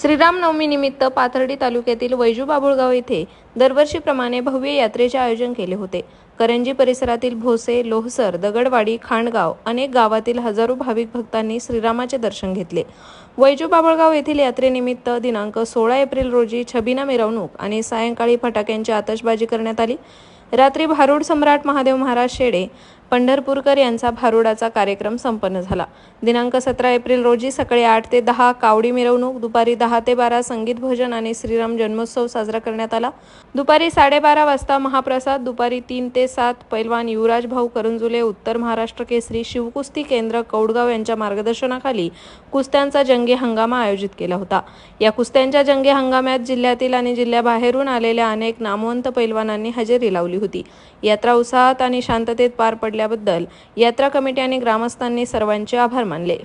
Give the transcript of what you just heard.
श्रीरामनवमीनिमित्त पाथर्डी तालुक्यातील वैजू बाबुळगाव येथे दरवर्षीप्रमाणे भव्य यात्रेचे आयोजन केले होते. करंजी परिसरातील भोसे लोहसर दगडवाडी खांडगाव अनेक गावातील हजारो भाविक भक्तांनी श्रीरामाचे दर्शन घेतले. वैजू बाबुळगाव येथील यात्रेनिमित्त दिनांक सोळा एप्रिल रोजी छबिना मिरवणूक आणि सायंकाळी फटाक्यांची आतषबाजी करण्यात आली. रात्री भारूड सम्राट महादेव महाराज शेडे पंढरपूरकर यांचा भारुडाचा कार्यक्रम संपन्न झाला. दिनांक सतरा एप्रिल रोजी सकाळी आठ ते दहा कावडी मिरवणूक दुपारी दहा ते बारा संगीत भोजन आणि श्रीराम जन्मोत्सव साजरा करण्यात आला. दुपारी साडेबारा वाजता महाप्रसाद दुपारी तीन ते सात पैलवान युवराज भाऊ करंजुले उत्तर महाराष्ट्र केसरी शिवकुस्ती केंद्र कौडगाव यांच्या मार्गदर्शनाखाली कुस्त्यांचा जंगी हंगामा आयोजित केला होता. या कुस्त्यांच्या जंगी हंगामात जिल्ह्यातील आणि जिल्ह्याबाहेरून आलेल्या अनेक नामवंत पैलवानांनी हजेरी लावली होती. यात्रा उत्साहात आणि शांततेत पार केल्याबद्दल यात्रा कमिटी आणि ग्रामस्थांनी सर्वांचे आभार मानले.